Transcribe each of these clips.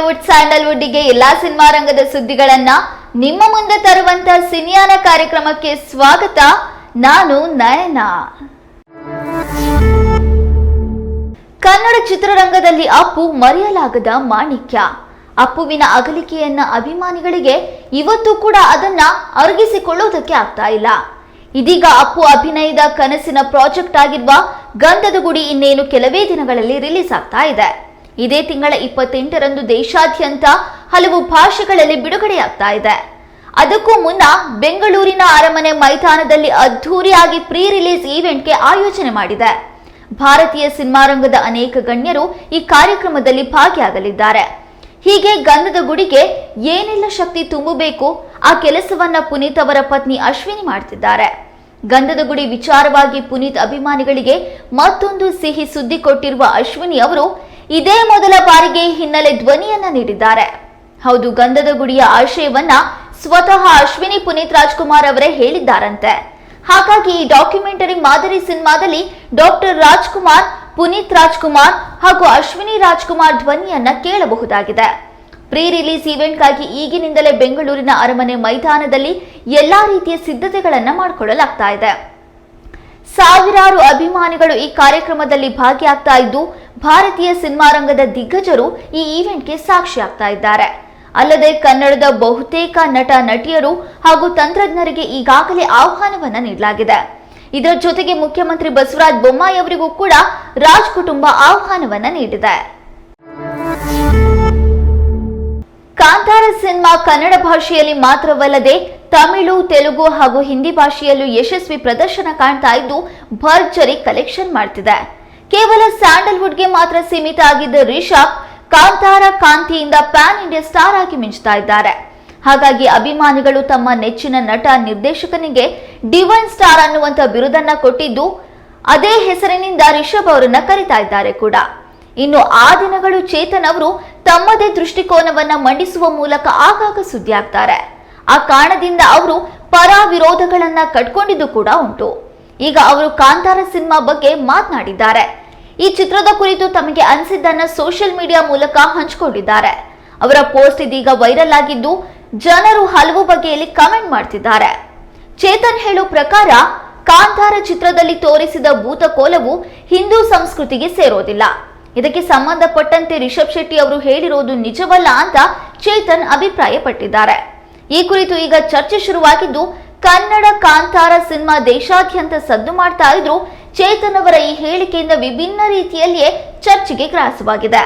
Bollywood ಸ್ಯಾಂಡಲ್ವುಡ್ಗೆ ಎಲ್ಲಾ cinema ರಂಗದ ಸುದ್ದಿಗಳನ್ನ ನಿಮ್ಮ ಮುಂದೆ ತರುವಂತ ಸಿನಿಯಾನ ಕಾರ್ಯಕ್ರಮಕ್ಕೆ ಸ್ವಾಗತ. ನಾನು ನಯನ. ಕನ್ನಡ ಚಿತ್ರರಂಗದಲ್ಲಿ ಅಪ್ಪು ಮರೆಯಲಾಗದ ಮಾಣಿಕ್ಯ. ಅಪ್ಪುವಿನ ಅಗಲಿಕೆಯನ್ನ ಅಭಿಮಾನಿಗಳಿಗೆ ಇವತ್ತು ಕೂಡ ಅದನ್ನ ಅರಗಿಸಿಕೊಳ್ಳುವುದಕ್ಕೆ ಆಗ್ತಾ ಇಲ್ಲ. ಇದೀಗ ಅಪ್ಪು ಅಭಿನಯದ ಕನಸಿನ ಪ್ರಾಜೆಕ್ಟ್ ಆಗಿರುವ ಗಂಧದ ಗುಡಿ ಇನ್ನೇನು ಕೆಲವೇ ದಿನಗಳಲ್ಲಿ ರಿಲೀಸ್ ಆಗ್ತಾ ಇದೆ. ಇದೇ ತಿಂಗಳ ಇಪ್ಪತ್ತೆಂಟರಂದು ದೇಶಾದ್ಯಂತ ಹಲವು ಭಾಷೆಗಳಲ್ಲಿ ಬಿಡುಗಡೆಯಾಗ್ತಾ ಇದೆ. ಅದಕ್ಕೂ ಮುನ್ನ ಬೆಂಗಳೂರಿನ ಅರಮನೆ ಮೈದಾನದಲ್ಲಿ ಅದ್ಧೂರಿಯಾಗಿ ಪ್ರೀ ರಿಲೀಸ್ ಈವೆಂಟ್ಗೆ ಆಯೋಜನೆ ಮಾಡಿದೆ. ಭಾರತೀಯ ಸಿನಿಮಾ ರಂಗದ ಅನೇಕ ಗಣ್ಯರು ಈ ಕಾರ್ಯಕ್ರಮದಲ್ಲಿ ಭಾಗಿಯಾಗಲಿದ್ದಾರೆ. ಹೀಗೆ ಗಂಧದ ಗುಡಿಗೆ ಏನೆಲ್ಲ ಶಕ್ತಿ ತುಂಬಬೇಕು, ಆ ಕೆಲಸವನ್ನ ಪುನೀತ್ ಅವರ ಪತ್ನಿ ಅಶ್ವಿನಿ ಮಾಡ್ತಿದ್ದಾರೆ. ಗಂಧದ ಗುಡಿ ವಿಚಾರವಾಗಿ ಪುನೀತ್ ಅಭಿಮಾನಿಗಳಿಗೆ ಮತ್ತೊಂದು ಸಿಹಿ ಸುದ್ದಿ ಕೊಟ್ಟಿರುವ ಅಶ್ವಿನಿ ಅವರು ಇದೇ ಮೊದಲ ಬಾರಿಗೆ ಹಿನ್ನೆಲೆ ಧ್ವನಿಯನ್ನ ನೀಡಿದ್ದಾರೆ. ಹೌದು, ಗಂಧದ ಗುಡಿಯ ಆಶಯವನ್ನ ಸ್ವತಃ ಅಶ್ವಿನಿ ಪುನೀತ್ ರಾಜ್ಕುಮಾರ್ ಅವರೇ ಹೇಳಿದ್ದಾರಂತೆ. ಹಾಗಾಗಿ ಈ ಡಾಕ್ಯುಮೆಂಟರಿ ಮಾದರಿ ಸಿನಿಮಾದಲ್ಲಿ ಡಾಕ್ಟರ್ ರಾಜ್ಕುಮಾರ್, ಪುನೀತ್ ರಾಜ್ಕುಮಾರ್ ಹಾಗೂ ಅಶ್ವಿನಿ ರಾಜ್ಕುಮಾರ್ ಧ್ವನಿಯನ್ನ ಕೇಳಬಹುದಾಗಿದೆ. ಪ್ರೀ ರಿಲೀಸ್ ಈವೆಂಟ್ಗಾಗಿ ಈಗಿನಿಂದಲೇ ಬೆಂಗಳೂರಿನ ಅರಮನೆ ಮೈದಾನದಲ್ಲಿ ಎಲ್ಲಾ ರೀತಿಯ ಸಿದ್ಧತೆಗಳನ್ನ ಮಾಡಿಕೊಳ್ಳಲಾಗ್ತಾ ಇದೆ. ಸಾವಿರಾರು ಅಭಿಮಾನಿಗಳು ಈ ಕಾರ್ಯಕ್ರಮದಲ್ಲಿ ಭಾಗಿಯಾಗ್ತಾ ಇದ್ದು, ಭಾರತೀಯ ಸಿನಿಮಾ ರಂಗದ ದಿಗ್ಗಜರು ಈ ಈವೆಂಟ್ಗೆ ಸಾಕ್ಷಿಯಾಗ್ತಾ ಇದ್ದಾರೆ. ಅಲ್ಲದೆ ಕನ್ನಡದ ಬಹುತೇಕ ನಟ, ನಟಿಯರು ಹಾಗೂ ತಂತ್ರಜ್ಞರಿಗೆ ಈಗಾಗಲೇ ಆಹ್ವಾನವನ್ನ ನೀಡಲಾಗಿದೆ. ಇದರ ಜೊತೆಗೆ ಮುಖ್ಯಮಂತ್ರಿ ಬಸವರಾಜ ಬೊಮ್ಮಾಯಿ ಅವರಿಗೂ ಕೂಡ ರಾಜ್ ಕುಟುಂಬ ಆಹ್ವಾನವನ್ನ ನೀಡಿದೆ. ಕಾಂತಾರ ಸಿನಿಮಾ ಕನ್ನಡ ಭಾಷೆಯಲ್ಲಿ ಮಾತ್ರವಲ್ಲದೆ ತಮಿಳು, ತೆಲುಗು ಹಾಗೂ ಹಿಂದಿ ಭಾಷೆಯಲ್ಲೂ ಯಶಸ್ವಿ ಪ್ರದರ್ಶನ ಕಾಣ್ತಾ ಇದ್ದು, ಭರ್ಜರಿ ಕಲೆಕ್ಷನ್ ಮಾಡ್ತಿದೆ. ಕೇವಲ ಸ್ಯಾಂಡಲ್ವುಡ್ಗೆ ಮಾತ್ರ ಸೀಮಿತ ಆಗಿದ್ದ ರಿಷಬ್, ಕಾಂತಾರ ಕಾಂತಿಯಿಂದ ಪ್ಯಾನ್ ಇಂಡಿಯಾ ಸ್ಟಾರ್ ಆಗಿ ಮಿಂಚ್ತಾ ಇದ್ದಾರೆ. ಹಾಗಾಗಿ ಅಭಿಮಾನಿಗಳು ತಮ್ಮ ನೆಚ್ಚಿನ ನಟ ನಿರ್ದೇಶಕನಿಗೆ ಡಿವೈನ್ ಸ್ಟಾರ್ ಅನ್ನುವಂಥ ಬಿರುದನ್ನ ಕೊಟ್ಟಿದ್ದು, ಅದೇ ಹೆಸರಿನಿಂದ ರಿಷಬ್ ಅವರನ್ನ ಕರೀತಾ ಇದ್ದಾರೆ ಕೂಡ. ಇನ್ನು ಆ ದಿನಗಳು ಚೇತನ್ ಅವರು ತಮ್ಮದೇ ದೃಷ್ಟಿಕೋನವನ್ನ ಮಂಡಿಸುವ ಮೂಲಕ ಆಗಾಗ ಸುದ್ದಿ ಆಗ್ತಾರೆ ಆ ಕಾರಣದಿಂದ ಅವರು ಪರ ವಿರೋಧಗಳನ್ನ ಕಟ್ಕೊಂಡಿದ್ದು ಕೂಡ ಉಂಟು. ಈಗ ಅವರು ಕಾಂತಾರ ಸಿನಿಮಾ ಬಗ್ಗೆ ಮಾತನಾಡಿದ್ದಾರೆ. ಈ ಚಿತ್ರದ ಕುರಿತು ತಮಗೆ ಅನಿಸಿದ್ದನ್ನ ಸೋಷಿಯಲ್ ಮೀಡಿಯಾ ಮೂಲಕ ಹಂಚಿಕೊಂಡಿದ್ದಾರೆ. ಅವರ ಪೋಸ್ಟ್ ಇದೀಗ ವೈರಲ್ ಆಗಿದ್ದು, ಜನರು ಹಲವು ಬಗೆಯಲ್ಲಿ ಕಮೆಂಟ್ ಮಾಡ್ತಿದ್ದಾರೆ. ಚೇತನ್ ಹೇಳೋ ಪ್ರಕಾರ, ಕಾಂತಾರ ಚಿತ್ರದಲ್ಲಿ ತೋರಿಸಿದ ಭೂತಕೋಲವು ಹಿಂದೂ ಸಂಸ್ಕೃತಿಗೆ ಸೇರೋದಿಲ್ಲ. ಇದಕ್ಕೆ ಸಂಬಂಧಪಟ್ಟಂತೆ ರಿಷಬ್ ಶೆಟ್ಟಿ ಅವರು ಹೇಳಿರೋದು ನಿಜವಲ್ಲ ಅಂತ ಚೇತನ್ ಅಭಿಪ್ರಾಯಪಟ್ಟಿದ್ದಾರೆ. ಈ ಕುರಿತು ಈಗ ಚರ್ಚೆ ಶುರುವಾಗಿದ್ದು, ಕನ್ನಡ ಕಾಂತಾರ ಸಿನಿಮಾ ದೇಶಾದ್ಯಂತ ಸದ್ದು ಮಾಡ್ತಾ ಇದ್ರು. ಚೇತನ್ ಅವರ ಈ ಹೇಳಿಕೆಯಿಂದ ವಿಭಿನ್ನ ರೀತಿಯಲ್ಲಿಯೇ ಚರ್ಚೆಗೆ ಗ್ರಾಸವಾಗಿದೆ.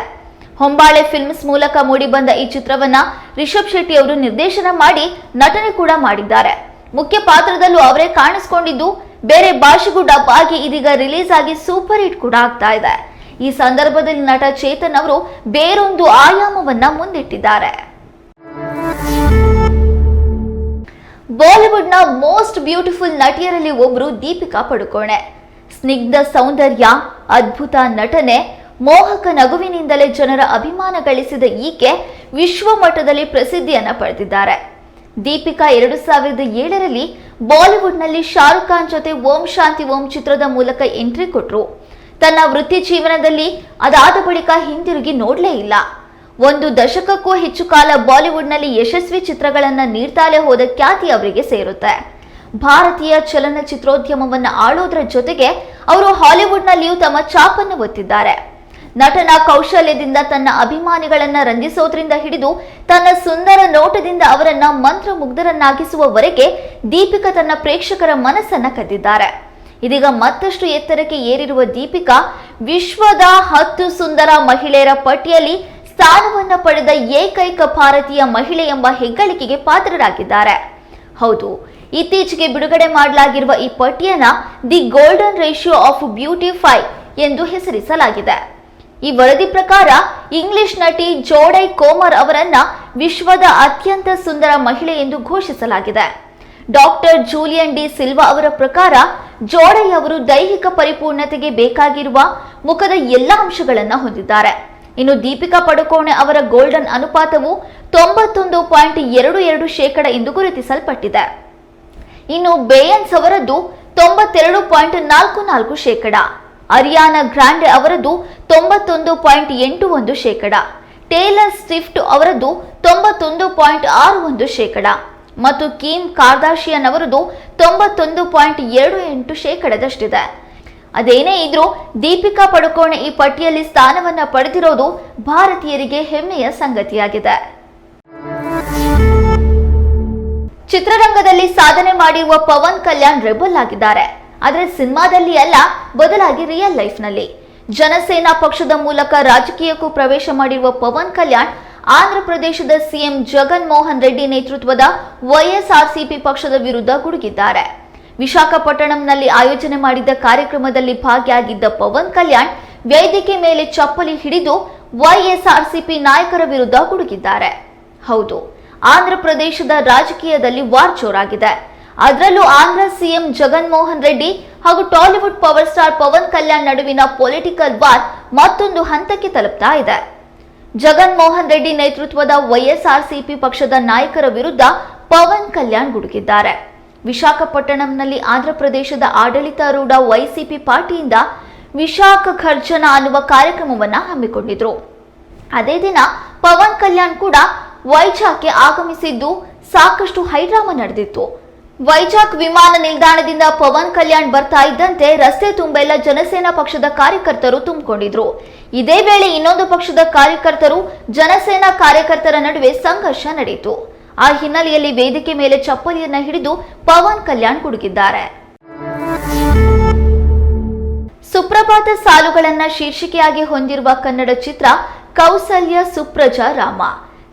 ಹೊಂಬಾಳೆ ಫಿಲ್ಮ್ಸ್ ಮೂಲಕ ಮೂಡಿಬಂದ ಈ ಚಿತ್ರವನ್ನ ರಿಷಬ್ ಶೆಟ್ಟಿ ಅವರು ನಿರ್ದೇಶನ ಮಾಡಿ ನಟನೆ ಕೂಡ ಮಾಡಿದ್ದಾರೆ. ಮುಖ್ಯ ಪಾತ್ರದಲ್ಲೂ ಅವರೇ ಕಾಣಿಸಿಕೊಂಡಿದ್ದು, ಬೇರೆ ಭಾಷೆಗೂ ಡಬ್ ಆಗಿ ಇದೀಗ ರಿಲೀಸ್ ಆಗಿ ಸೂಪರ್ ಹಿಟ್ ಕೂಡ ಆಗ್ತಾ ಇದೆ. ಈ ಸಂದರ್ಭದಲ್ಲಿ ನಟ ಚೇತನ್ ಅವರು ಬೇರೊಂದು ಆಯಾಮವನ್ನ ಮುಂದಿಟ್ಟಿದ್ದಾರೆ. ಬಾಲಿವುಡ್ನ ಮೋಸ್ಟ್ ಬ್ಯೂಟಿಫುಲ್ ನಟಿಯರಲ್ಲಿ ಒಬ್ರು ದೀಪಿಕಾ ಪಡುಕೋಣೆ. ಸ್ನಿಗ್ಧ ಸೌಂದರ್ಯ, ಅದ್ಭುತ ನಟನೆ, ಮೋಹಕ ನಗುವಿನಿಂದಲೇ ಜನರ ಅಭಿಮಾನ ಗಳಿಸಿದ ಈಕೆ ವಿಶ್ವ ಮಟ್ಟದಲ್ಲಿ ಪ್ರಸಿದ್ಧಿಯನ್ನ ಪಡೆದಿದ್ದಾರೆ. ದೀಪಿಕಾ ಎರಡು ಸಾವಿರದ ಏಳರಲ್ಲಿ ಬಾಲಿವುಡ್ನಲ್ಲಿ ಶಾರುಖ್ ಖಾನ್ ಜೊತೆ ಓಂ ಶಾಂತಿ ಓಂ ಚಿತ್ರದ ಮೂಲಕ ಎಂಟ್ರಿ ಕೊಟ್ರು. ತನ್ನ ವೃತ್ತಿ ಜೀವನದಲ್ಲಿ ಅದಾದ ಬಳಿಕ ಹಿಂದಿರುಗಿ ನೋಡಲೇ ಇಲ್ಲ. ಒಂದು ದಶಕಕ್ಕೂ ಹೆಚ್ಚು ಕಾಲ ಬಾಲಿವುಡ್ನಲ್ಲಿ ಯಶಸ್ವಿ ಚಿತ್ರಗಳನ್ನ ನೀಡ್ತಾಲೆ ಹೋದ ಖ್ಯಾತಿ ಅವರಿಗೆ ಸೇರುತ್ತೆ. ಭಾರತೀಯ ಚಲನಚಿತ್ರೋದ್ಯಮವನ್ನು ಆಳೋದ್ರ ಜೊತೆಗೆ ಅವರು ಹಾಲಿವುಡ್ನಲ್ಲಿಯೂ ತಮ್ಮ ಛಾಪನ್ನು ಒತ್ತಿದ್ದಾರೆ. ನಟನ ಕೌಶಲ್ಯದಿಂದ ತನ್ನ ಅಭಿಮಾನಿಗಳನ್ನ ರಂಜಿಸೋದ್ರಿಂದ ಹಿಡಿದು ತನ್ನ ಸುಂದರ ನೋಟದಿಂದ ಅವರನ್ನ ಮಂತ್ರಮುಗ್ಧರನ್ನಾಗಿಸುವವರೆಗೆ ದೀಪಿಕಾ ತನ್ನ ಪ್ರೇಕ್ಷಕರ ಮನಸ್ಸನ್ನ ಕದ್ದಿದ್ದಾರೆ. ಇದೀಗ ಮತ್ತಷ್ಟು ಎತ್ತರಕ್ಕೆ ಏರಿರುವ ದೀಪಿಕಾ ವಿಶ್ವದ ಹತ್ತು ಸುಂದರ ಮಹಿಳೆಯರ ಪಟ್ಟಿಯಲ್ಲಿ ಸ್ಥಾನವನ್ನ ಪಡೆದ ಏಕೈಕ ಭಾರತೀಯ ಮಹಿಳೆ ಎಂಬ ಹೆಗ್ಗಳಿಕೆಗೆ ಪಾತ್ರರಾಗಿದ್ದಾರೆ. ಹೌದು, ಇತ್ತೀಚೆಗೆ ಬಿಡುಗಡೆ ಮಾಡಲಾಗಿರುವ ಈ ಪಟ್ಟಿಯನ್ನ the golden ratio of beauty phi ಎಂದು ಹೆಸರಿಸಲಾಗಿದೆ. ಈ ವರದಿ ಪ್ರಕಾರ ಇಂಗ್ಲಿಷ್ ನಟಿ ಜೋಡೈ ಕೋಮರ್ ಅವರನ್ನ ವಿಶ್ವದ ಅತ್ಯಂತ ಸುಂದರ ಮಹಿಳೆ ಎಂದು ಘೋಷಿಸಲಾಗಿದೆ. ಡಾಕ್ಟರ್ ಜೂಲಿಯನ್ ಡಿ ಸಿಲ್ವಾ ಅವರ ಪ್ರಕಾರ ಜೋಡೈ ಅವರು ದೈಹಿಕ ಪರಿಪೂರ್ಣತೆಗೆ ಬೇಕಾಗಿರುವ ಮುಖದ ಎಲ್ಲ ಅಂಶಗಳನ್ನು ಹೊಂದಿದ್ದಾರೆ. ಇನ್ನು ದೀಪಿಕಾ ಪಡುಕೋಣೆ ಅವರ ಗೋಲ್ಡನ್ ಅನುಪಾತವು ತೊಂಬತ್ತೊಂದು ಪಾಯಿಂಟ್ ಎರಡು ಎರಡು ಶೇಕಡ ಎಂದು ಗುರುತಿಸಲ್ಪಟ್ಟಿದೆ. ಇನ್ನು ಬೇಯನ್ಸ್ ಅವರದ್ದು ತೊಂಬತ್ತೆರಡು ಪಾಯಿಂಟ್ ನಾಲ್ಕು ನಾಲ್ಕು ಶೇಕಡ. ಅರಿಯಾನಾ ಗ್ರಾಂಡೆ ಅವರದ್ದು ತೊಂಬತ್ತೊಂದು ಪಾಯಿಂಟ್ ಎಂಟು ಒಂದು ಶೇಕಡ. ಟೇಲರ್ ಸ್ವಿಫ್ಟ್ ಅವರದ್ದು ತೊಂಬತ್ತೊಂದು ಪಾಯಿಂಟ್ ಆರು ಒಂದು ಶೇಕಡ. ಮತ್ತು ಕೀಮ್ ಕಾರ್ದಾಶಿಯನ್ ಅವರದ್ದು ತೊಂಬತ್ತೊಂದು ಪಾಯಿಂಟ್ ಎರಡು ಎಂಟು ಶೇಕಡದಷ್ಟಿದೆ. ಅದೇನೇ ಇದ್ರೂ ದೀಪಿಕಾ ಪಡುಕೋಣೆ ಈ ಪಟ್ಟಿಯಲ್ಲಿ ಸ್ಥಾನವನ್ನ ಪಡೆದಿರೋದು ಭಾರತೀಯರಿಗೆ ಹೆಮ್ಮೆಯ ಸಂಗತಿಯಾಗಿದೆ. ಚಿತ್ರರಂಗದಲ್ಲಿ ಸಾಧನೆ ಮಾಡಿರುವ ಪವನ್ ಕಲ್ಯಾಣ್ ರೆಬಲ್ ಆಗಿದ್ದಾರೆ. ಆದರೆ ಸಿನಿಮಾದಲ್ಲಿ ಅಲ್ಲ, ಬದಲಾಗಿ ರಿಯಲ್ ಲೈಫ್ನಲ್ಲಿ ಜನಸೇನಾ ಪಕ್ಷದ ಮೂಲಕ ರಾಜಕೀಯಕ್ಕೂ ಪ್ರವೇಶ ಮಾಡಿರುವ ಪವನ್ ಕಲ್ಯಾಣ್, ಆಂಧ್ರ ಪ್ರದೇಶದ ಸಿಎಂ ಜಗನ್ ಮೋಹನ್ ರೆಡ್ಡಿ ನೇತೃತ್ವದ ವೈಎಸ್ಆರ್ಸಿಪಿ ಪಕ್ಷದ ವಿರುದ್ಧ ಗುಡುಗಿದ್ದಾರೆ. ವಿಶಾಖಪಟ್ಟಣಂನಲ್ಲಿ ಆಯೋಜನೆ ಮಾಡಿದ್ದ ಕಾರ್ಯಕ್ರಮದಲ್ಲಿ ಭಾಗಿಯಾಗಿದ್ದ ಪವನ್ ಕಲ್ಯಾಣ್ ವೇದಿಕೆ ಮೇಲೆ ಚಪ್ಪಲಿ ಹಿಡಿದು ವೈಎಸ್ಆರ್ಸಿಪಿ ನಾಯಕರ ವಿರುದ್ಧ ಗುಡುಗಿದ್ದಾರೆ. ಹೌದು ಆಂಧ್ರ ಪ್ರದೇಶದ ರಾಜಕೀಯದಲ್ಲಿ ವಾರ್ ಜೋರಾಗಿದೆ. ಅದರಲ್ಲೂ ಆಂಧ್ರ ಸಿಎಂ ಜಗನ್ ಮೋಹನ್ ರೆಡ್ಡಿ ಹಾಗೂ Tollywood power star Pawan Kalyan ನಡುವಿನ ಪೊಲಿಟಿಕಲ್ ವಾರ್ ಮತ್ತೊಂದು ಹಂತಕ್ಕೆ ತಲುಪ್ತಾ ಇದೆ. ಜಗನ್ ಮೋಹನ್ ರೆಡ್ಡಿ ನೇತೃತ್ವದ ವೈಎಸ್ಆರ್ಸಿಪಿ ಪಕ್ಷದ ನಾಯಕರ ವಿರುದ್ಧ ಪವನ್ ಕಲ್ಯಾಣ್ ಗುಡುಗಿದ್ದಾರೆ. ವಿಶಾಖಪಟ್ಟಣಂನಲ್ಲಿ ಆಂಧ್ರಪ್ರದೇಶದ ಆಡಳಿತಾರೂಢ ವೈಸಿಪಿ ಪಾರ್ಟಿಯಿಂದ ವಿಶಾಖ ಖರ್ಜನ ಅನ್ನುವ ಕಾರ್ಯಕ್ರಮವನ್ನು ಹಮ್ಮಿಕೊಂಡಿದ್ರು. ಅದೇ ದಿನ ಪವನ್ ಕಲ್ಯಾಣ್ ಕೂಡ ವೈಜಾಗ್ಗೆ ಆಗಮಿಸಿದ್ದು ಸಾಕಷ್ಟು ಹೈಡ್ರಾಮ ನಡೆದಿತ್ತು. ವೈಜಾಗ್ ವಿಮಾನ ನಿಲ್ದಾಣದಿಂದ ಪವನ್ ಕಲ್ಯಾಣ್ ಬರ್ತಾ ಇದ್ದಂತೆ ರಸ್ತೆ ತುಂಬೆಲ್ಲ ಜನಸೇನಾ ಪಕ್ಷದ ಕಾರ್ಯಕರ್ತರು ತುಂಬಿಕೊಂಡಿದ್ರು. ಇದೇ ವೇಳೆ ಇನ್ನೊಂದು ಪಕ್ಷದ ಕಾರ್ಯಕರ್ತರು ಜನಸೇನಾ ಕಾರ್ಯಕರ್ತರ ನಡುವೆ ಸಂಘರ್ಷ ನಡೆಯಿತು. ಆ ಹಿನ್ನೆಲೆಯಲ್ಲಿ ವೇದಿಕೆ ಮೇಲೆ ಚಪ್ಪಲಿಯನ್ನ ಹಿಡಿದು ಪವನ್ ಕಲ್ಯಾಣ್ ಕುಡುಕಿದ್ದಾರೆ. ಸುಪ್ರಭಾತ ಸಾಲುಗಳನ್ನ ಶೀರ್ಷಿಕೆಯಾಗಿ ಹೊಂದಿರುವ ಕನ್ನಡ ಚಿತ್ರ ಕೌಸಲ್ಯ ಸುಪ್ರಜ ರಾಮ.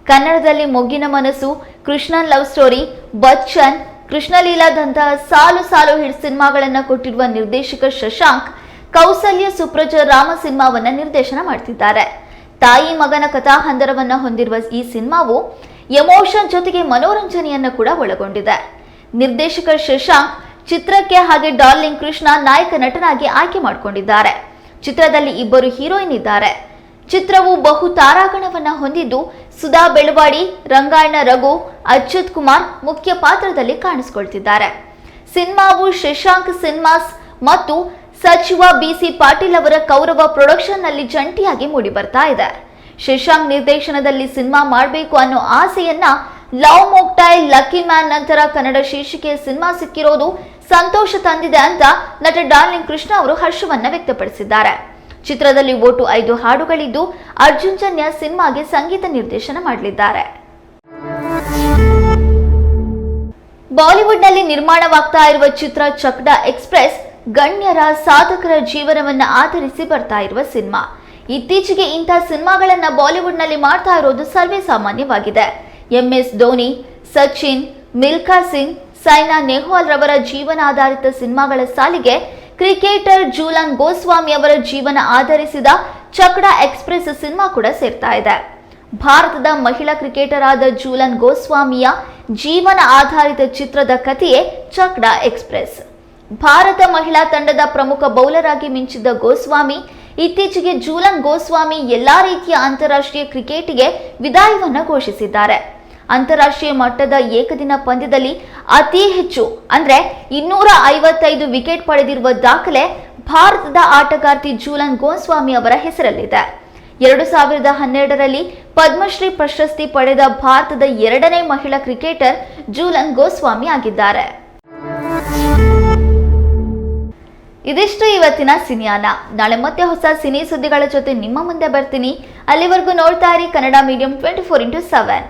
ಕನ್ನಡದಲ್ಲಿ ಮೊಗ್ಗಿನ ಮನಸ್ಸು, ಕೃಷ್ಣನ್ ಲವ್ ಸ್ಟೋರಿ, ಬಚ್ಚನ್ ಕೃಷ್ಣಲೀಲಾದಂತಹ ಸಾಲು ಸಾಲು ಹಿಟ್ ಸಿನಿಮಾಗಳನ್ನ ಕೊಟ್ಟಿರುವ ನಿರ್ದೇಶಕ ಶಶಾಂಕ್, ಕೌಸಲ್ಯ ಸುಪ್ರಜ ರಾಮ ಸಿನಿಮಾವನ್ನ ನಿರ್ದೇಶನ ಮಾಡ್ತಿದ್ದಾರೆ. ತಾಯಿ ಮಗನ ಕಥಾಹಂದರವನ್ನ ಹೊಂದಿರುವ ಈ ಸಿನಿಮಾವು ಎಮೋಷನ್ ಜೊತೆಗೆ ಮನೋರಂಜನೆಯನ್ನ ಕೂಡ ಒಳಗೊಂಡಿದೆ. ನಿರ್ದೇಶಕ ಶಶಾಂಕ್ ಚಿತ್ರಕ್ಕೆ ಹಾಗೆ ಡಾರ್ಲಿಂಗ್ ಕೃಷ್ಣ ನಾಯಕ ನಟನಾಗಿ ಆಯ್ಕೆ ಮಾಡಿಕೊಂಡಿದ್ದಾರೆ. ಚಿತ್ರದಲ್ಲಿ ಇಬ್ಬರು ಹೀರೋಯಿನ್ ಇದ್ದಾರೆ. ಚಿತ್ರವು ಬಹು ತಾರಾಗಣವನ್ನ ಹೊಂದಿದ್ದು ಸುಧಾ ಬೆಳವಾಡಿ, ರಂಗಾಯಣ ರಘು, ಅಚ್ಯುತ್ ಕುಮಾರ್ ಮುಖ್ಯ ಪಾತ್ರದಲ್ಲಿ ಕಾಣಿಸಿಕೊಳ್ತಿದ್ದಾರೆ. ಸಿನಿಮಾವು ಶಶಾಂಕ್ ಸಿನಿಮಾಸ್ ಮತ್ತು ಸಚಿವ ಬಿಸಿ ಪಾಟೀಲ್ ಅವರ ಕೌರವ ಪ್ರೊಡಕ್ಷನ್ನಲ್ಲಿ ಜಂಟಿಯಾಗಿ ಮೂಡಿಬರ್ತಾ ಇದೆ. ಶಶಾಂಕ್ ನಿರ್ದೇಶನದಲ್ಲಿ ಸಿನಿಮಾ ಮಾಡಬೇಕು ಅನ್ನೋ ಆಸೆಯನ್ನ ಲವ್ ಮೋಕ್ಟೈ ಲಕ್ಕಿ ಮ್ಯಾನ್ ನಂತರ ಕನ್ನಡ ಶೀರ್ಷಿಕೆ ಸಿನಿಮಾ ಸಿಕ್ಕಿರೋದು ಸಂತೋಷ ತಂದಿದೆ ಅಂತ ನಟ ಡಾರ್ಲಿಂಗ್ ಕೃಷ್ಣ ಅವರು ಹರ್ಷವನ್ನ ವ್ಯಕ್ತಪಡಿಸಿದ್ದಾರೆ. ಚಿತ್ರದಲ್ಲಿ ಒಟ್ಟು ಐದು ಹಾಡುಗಳಿದ್ದು ಅರ್ಜುನ್ ಜನ್ಯ ಸಿನಿಮಾಗೆ ಸಂಗೀತ ನಿರ್ದೇಶನ ಮಾಡಲಿದ್ದಾರೆ. ಬಾಲಿವುಡ್ನಲ್ಲಿ ನಿರ್ಮಾಣವಾಗ್ತಾ ಇರುವ ಚಿತ್ರ ಚಕ್ಡಾ ಎಕ್ಸ್ಪ್ರೆಸ್ ಗಣ್ಯರ ಸಾಧಕರ ಜೀವನವನ್ನ ಆಧರಿಸಿ ಬರ್ತಾ ಇರುವ ಸಿನಿಮಾ. ಇತ್ತೀಚೆಗೆ ಇಂಥ ಸಿನಿಮಾಗಳನ್ನ ಬಾಲಿವುಡ್ನಲ್ಲಿ ಮಾಡ್ತಾ ಇರೋದು ಸರ್ವೇ ಸಾಮಾನ್ಯವಾಗಿದೆ. ಎಂ ಎಸ್ ಧೋನಿ, ಸಚಿನ್, ಮಿಲ್ಖಾ ಸಿಂಗ್, ಸೈನಾ ನೆಹ್ವಾಲ್ ರವರ ಜೀವನಾಧಾರಿತ ಸಿನಿಮಾಗಳ ಸಾಲಿಗೆ ಕ್ರಿಕೆಟರ್ ಜೂಲನ್ ಗೋಸ್ವಾಮಿ ಅವರ ಜೀವನ ಆಧರಿಸಿದ ಚಕ್ಡಾ ಎಕ್ಸ್ಪ್ರೆಸ್ ಸಿನಿಮಾ ಕೂಡ ಸೇರ್ತಾ ಇದೆ. ಭಾರತದ ಮಹಿಳಾ ಕ್ರಿಕೆಟರ್ ಆದ ಜೂಲನ್ ಗೋಸ್ವಾಮಿಯ ಜೀವನ ಆಧಾರಿತ ಚಿತ್ರದ ಕಥೆಯೇ ಚಕ್ಡಾ ಎಕ್ಸ್ಪ್ರೆಸ್. ಭಾರತ ಮಹಿಳಾ ತಂಡದ ಪ್ರಮುಖ ಬೌಲರ್ ಆಗಿ ಮಿಂಚಿದ್ದ ಗೋಸ್ವಾಮಿ ಇತ್ತೀಚೆಗೆ ಜೂಲನ್ ಗೋಸ್ವಾಮಿ ಎಲ್ಲಾ ರೀತಿಯ ಅಂತಾರಾಷ್ಟ್ರೀಯ ಕ್ರಿಕೆಟ್ಗೆ ವಿದಾಯವನ್ನು ಘೋಷಿಸಿದ್ದಾರೆ. ಅಂತಾರಾಷ್ಟ್ರೀಯ ಮಟ್ಟದ ಏಕದಿನ ಪಂದ್ಯದಲ್ಲಿ ಅತಿ ಹೆಚ್ಚು, ಅಂದ್ರೆ ಇನ್ನೂರ ಐವತ್ತೈದು ವಿಕೆಟ್ ಪಡೆದಿರುವ ದಾಖಲೆ ಭಾರತದ ಆಟಗಾರ್ತಿ ಜೂಲನ್ ಗೋಸ್ವಾಮಿ ಅವರ ಹೆಸರಲ್ಲಿದೆ. ಎರಡು ಸಾವಿರದ ಹನ್ನೆರಡರಲ್ಲಿ ಪದ್ಮಶ್ರೀ ಪ್ರಶಸ್ತಿ ಪಡೆದ ಭಾರತದ ಎರಡನೇ ಮಹಿಳಾ ಕ್ರಿಕೆಟರ್ ಜೂಲನ್ ಗೋಸ್ವಾಮಿ ಆಗಿದ್ದಾರೆ. ಇದಿಷ್ಟು ಇವತ್ತಿನ ಸಿನಿಯಾನ. ನಾಳೆ ಮತ್ತೆ ಹೊಸ ಸಿನಿ ಸುದ್ದಿಗಳ ಜೊತೆ ನಿಮ್ಮ ಮುಂದೆ ಬರ್ತೀನಿ. ಅಲ್ಲಿವರೆಗೂ ನೋಡ್ತಾ ಇರಿ Kannada medium twenty four into seven